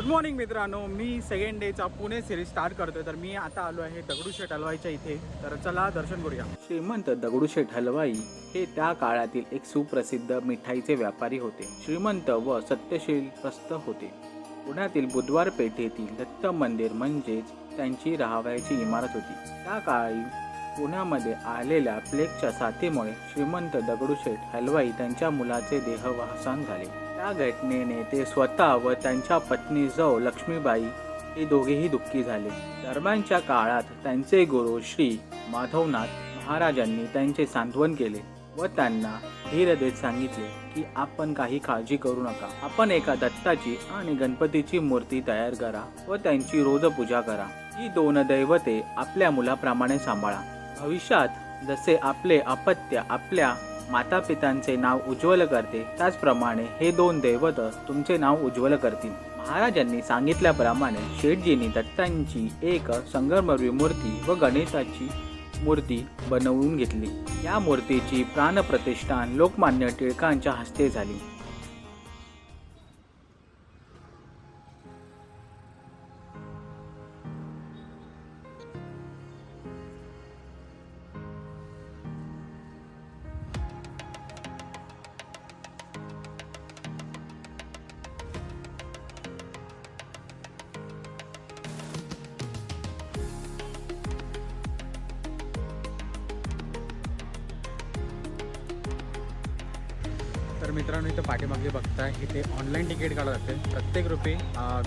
Good morning मित्रांनो. मी second डेचा पुणे सिरीज स्टार्ट करतोय. तर मी आता आलो आहे दगडूशेठ हलवाईच्या इथे. तर चला दर्शन करूया. श्रीमंत दगडूशेठ हलवाई हे त्या काळातील एक सुप्रसिद्ध मिठाईचे व्यापारी होते. श्रीमंत व सत्यशील प्रस्थ होते. पुण्यातील बुधवार पेठेतील दत्त मंदिर म्हणजेच त्यांची राहावयाची इमारत होती. त्या काळी पुण्यामध्ये आलेल्या प्लेगच्या साथीमुळे श्रीमंत दगडूशेठ हलवाई त्यांच्या मुलाचे देहवासान झाले. त्या घटनेने ते स्वतः व त्यांच्या पत्नी जव लक्ष्मीबाई हे दोघेही दुःखी झाले. दरम्यानच्या काळात त्यांचे गुरु श्री माधवनाथ महाराजांनी त्यांचे सांत्वन केले व त्यांना धीर देत सांगितले की आपण काही काळजी करू नका. आपण एका दत्ताची आणि गणपतीची मूर्ती तयार करा व त्यांची रोज पूजा करा. ही दोन दैवते आपल्या मुलाप्रमाणे सांभाळा. भविष्यात जसे आपले अपत्य आपल्या माता पितांचे नाव उज्ज्वल करते. त्याचप्रमाणे हे दोन दैवत तुमचे नाव उज्ज्वल करतील. महाराजांनी सांगितल्याप्रमाणे शेठजींनी दत्तांची एक संगमरवी मूर्ती व गणेशाची मूर्ती बनवून घेतली. या मूर्तीची प्राणप्रतिष्ठान लोकमान्य टिळकांच्या हस्ते झाली. तर मित्रांनो इथं पाठीमागे बघताय इथे ऑनलाईन तिकीट काढलं जाते प्रत्येक रुपये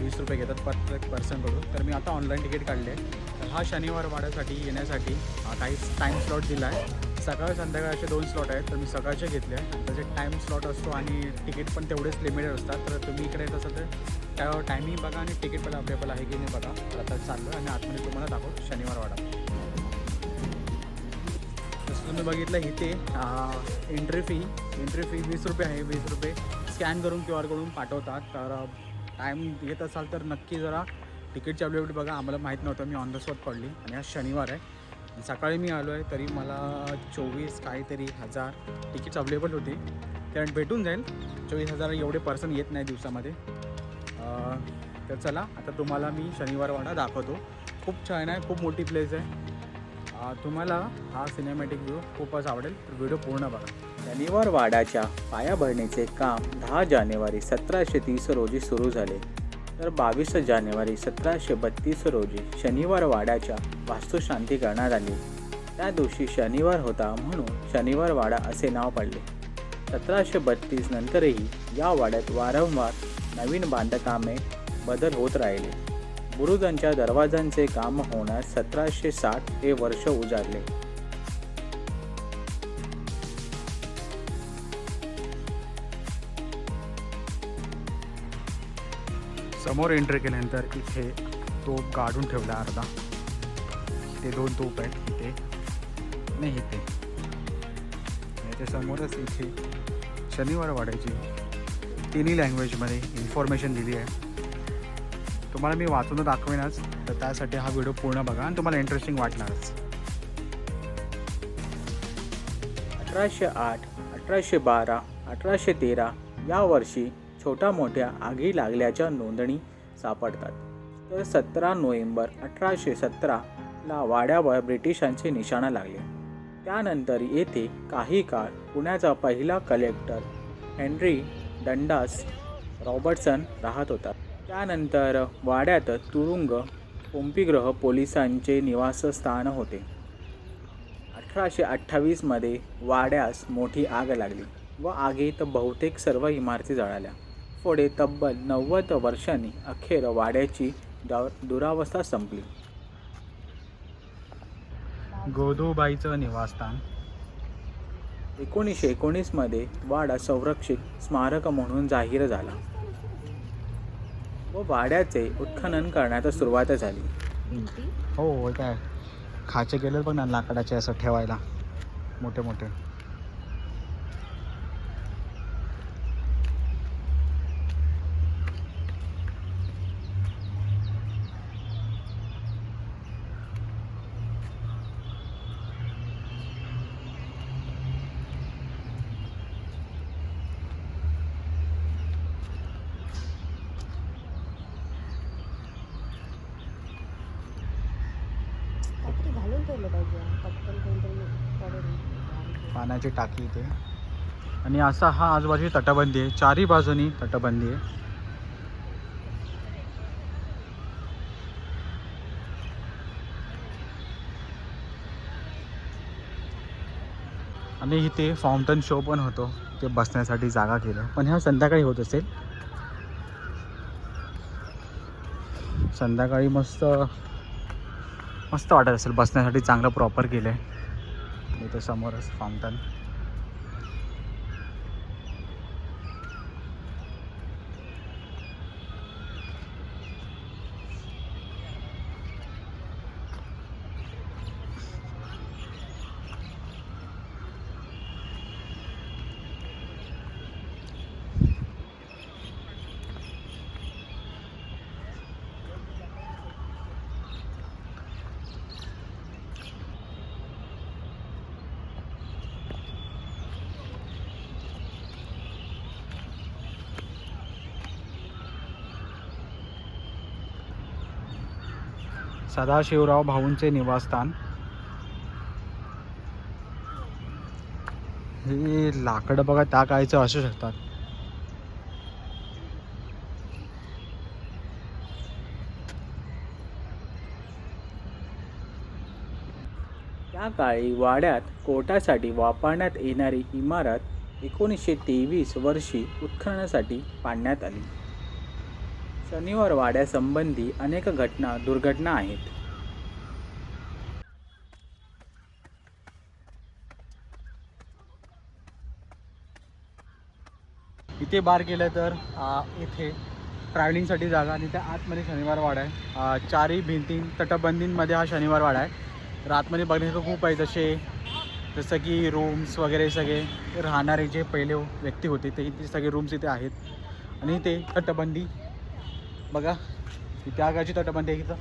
वीस रुपये घेतात प्रत्येक पर्सनकडून तर मी आता ऑनलाईन तिकीट काढले आहे. तर हा शनिवार वाड्यासाठी येण्यासाठी काही टाईम स्लॉट दिला आहे. सकाळ संध्याकाळ असे दोन स्लॉट आहेत तर मी सकाळचे घेतले आहे त्याचे टाईम स्लॉट असतो आणि तिकीट पण तेवढेच लिमिटेड असतात तर तुम्ही इकडे येत असाल तर त्या टायमिंग बघा आणि तिकीट पण अवेलेबल आहे की नाही बघा. तर आता चाललं आणि आतमध्ये तुम्हाला दाखवतो शनिवार वाडा. तुम्ही बघितलं इथे एंट्री फी एंट्री फी वीस रुपये आहे वीस रुपये. स्कॅन करून क्यू आर करून पाठवतात. तर टाईम येत असाल तर नक्की जरा तिकीटची अवेलेबिलिटी बघा. आम्हाला माहीत नव्हतं मी ऑन द स्पॉट पडली. आणि आज शनिवार आहे. सकाळी मी आलो आहे तरी मला चोवीस काहीतरी हजार तिकीट्स अवेलेबल होती. त्या भेटून जाईल. चोवीस हजार एवढे पर्सन येत नाही दिवसामध्ये. तर चला आता तुम्हाला मी शनिवारवाडा दाखवतो. खूप छान आहे खूप मोठी प्लेस आहे. तुम्हाला हा सिनेमॅटिक व्ह्यू खूपच आवडेल. तर व्हिडिओ पूर्ण बघा. शनिवार वाड्याच्या पायाभरणीचे काम दहा जानेवारी सतराशे तीस रोजी सुरू झाले. तर बावीस जानेवारी सतराशे बत्तीस रोजी शनिवार वाड्याच्या वास्तुशांती करण्यात आली. त्या दिवशी शनिवार होता म्हणून शनिवार वाडा असे नाव पडले. सतराशे बत्तीस नंतरही या वाड्यात वारंवार नवीन बांधकामे बदल होत राहिले. बुरुजांच्या दरवाजांचे काम होण्यास सतराशे साठ हे वर्ष उजाडले. समोर एंट्री केल्यानंतर इथे तोप काढून ठेवला अर्धा. ते दोन तोप आहेत इथे नाही इथे. याच्या समोरच इथे शनिवार वाढायची तिन्ही लँग्वेजमध्ये इन्फॉर्मेशन दिली आहे. तुम्हाला मी वाचून दाखवेनच. तर त्यासाठी हा व्हिडिओ पूर्ण बघा आणि तुम्हाला इंटरेस्टिंग वाटणारच. अठराशे आठ अठराशे बारा अठराशे तेरा या वर्षी छोट्या मोठ्या आगी लागल्याच्या नोंदणी सापडतात. तर सतरा नोव्हेंबर अठराशे सतराला वाड्यावर ब्रिटिशांचे निशाणा लागले. त्यानंतर येथे काही काळ पुण्याचा पहिला कलेक्टर हेनरी डंडास रॉबर्टसन राहत होता. त्यानंतर वाड्यात तुरुंग पोंपीग्रह पोलिसांचे निवासस्थान होते. अठराशे अठ्ठावीसमध्ये वाड्यास मोठी आग लागली व आगीत बहुतेक सर्व इमारती जळाल्या. पुढे तब्बल नव्वद वर्षांनी अखेर वाड्याची दुरावस्था संपली. गोदोबाईचं निवासस्थान. एकोणीसशे एकोणीसमध्ये वाडा संरक्षित स्मारक म्हणून जाहीर झाला. व वाड्याचे उत्खनन करण्यात सुरुवात झाली. हो हो काय? खाचे गेले बघ ना लाकडाचे असं ठेवायला. मोठे मोठे पाहिजे. पटकन कोणतरी पाण्याची टाकी इथे. आणि असा हा आजूबाजू तटबंदी आहे. चारही बाजूनी तटबंदी आहे. आणि इथे फाउंटन शो पण होतो. ते बसण्यासाठी जागा केलं. पण ह्या संध्याकाळी होत असेल. संध्याकाळी मस्त मस्त वाटत असेल बसण्यासाठी चांगलं प्रॉपर केलं आहे इथे समोरच फाउंटन सदाशिवराव भाऊंचे निवासस्थान. हे लाकडं बघा त्या काळचं असू शकतात. त्या काळी वाड्यात कोटासाठी वापरण्यात येणारी इमारत एकोणीसशे तेवीस वर्षी उत्खननासाठी पाडण्यात आली. शनिवार वाड्यासंबंधी अनेक घटना दुर्घटना आहेत. इथे बार केलं तर आ, इथे ट्रॅव्हलिंगसाठी जागा आणि त्या आतमध्ये शनिवार वाडा आहे. चारही भिंती तटबंदींमध्ये हा शनिवार वाडा आहे. तर आतमध्ये बघण्यासारखं खूप आहे जसे जसं की रूम्स वगैरे सगळे राहणारे जे पहिले व्यक्ती होते ते इथे सगळे रूम्स इथे आहेत. आणि इथे तटबंदी बघा त्यागाची तटबंदी आहे इथं.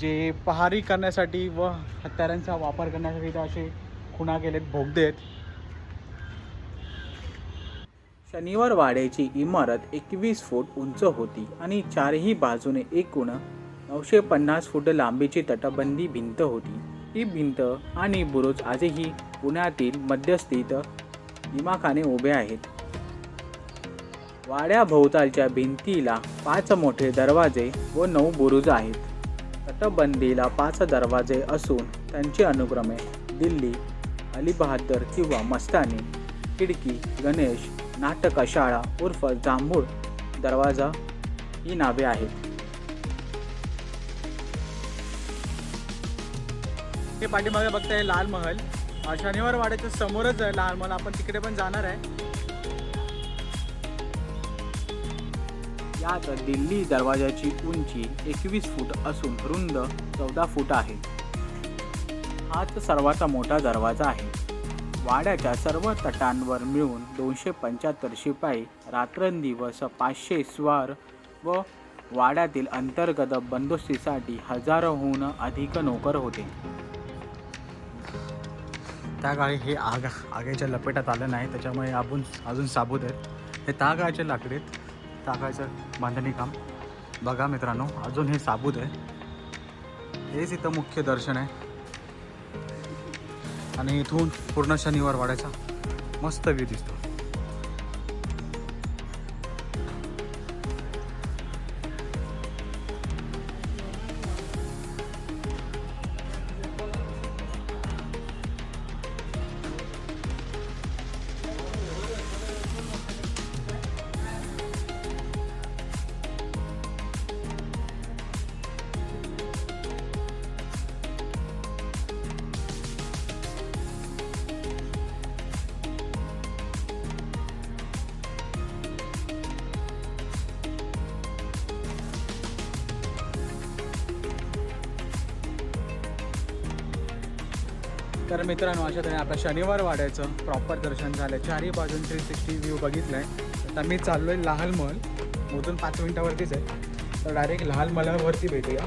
जे पहारी करण्यासाठी व हत्यारांचा वापर करण्यासाठी इथं असे खुणा केलेत भोगदे आहेत. शनिवार वाड्याची इमारत एकवीस फूट उंच होती आणि चारही बाजूने एकूण नऊशे पन्नास फूट लांबीची तटबंदी भिंत होती. ही भिंत आणि बुरुज आजही पुण्यातील मध्यस्थित दिमाखाने उभे आहेत. वाड्याभोवतालच्या भिंतीला पाच मोठे दरवाजे व नऊ बुरुज आहेत. तटबंदीला पाच दरवाजे असून त्यांचे अनुक्रमे दिल्ली अलीबहादर किंवा मस्तानी खिडकी गणेश नाटकशाळा उर्फ जांभूळ दरवाजा ही नावे आहेत. हे पाठीमागे बघताय लाल महल. शनिवार वाड्याच्या समोरच आहे लाल महल. आपण तिकडे पण जाणार आहे. यात दिल्ली दरवाजाची उंची एकवीस फूट असून रुंद चौदा फूट आहे. हाच सर्वात मोठा दरवाजा आहे. वाड्याच्या सर्व तटांवर मिळून दोनशे पंच्याहत्तर शिपाई रात्रंदिवस पाचशे स्वार व वाड्यातील अंतर्गत बंदोबस्तीसाठी हजारोहून अधिक नोकर होते. त्या काळी हे आग आगेच्या लपेटात आलं नाही त्याच्यामुळे आपण अजून साबूत आहेत. हे तागाच्या लाकडीत टाकायचं बांधणी काम. बघा मित्रांनो अजून हे साबूत आहे. हेच इथं मुख्य दर्शन आहे. आणि इथून पूर्ण शनिवार वाड्याचा मस्त व्ह्यू दिसतो. तर मित्रांनो अशा तऱ्हे आपल्या शनिवार वाड्याचं प्रॉपर दर्शन झालं चारही बाजून थ्री सिक्स्टी व्ह्यू बघितलं आहे आता मी चाललो आहे लहाल महल मोजून पाच मिनटावरतीच आहे. तर डायरेक्ट लहाल महलावरती भेटूया.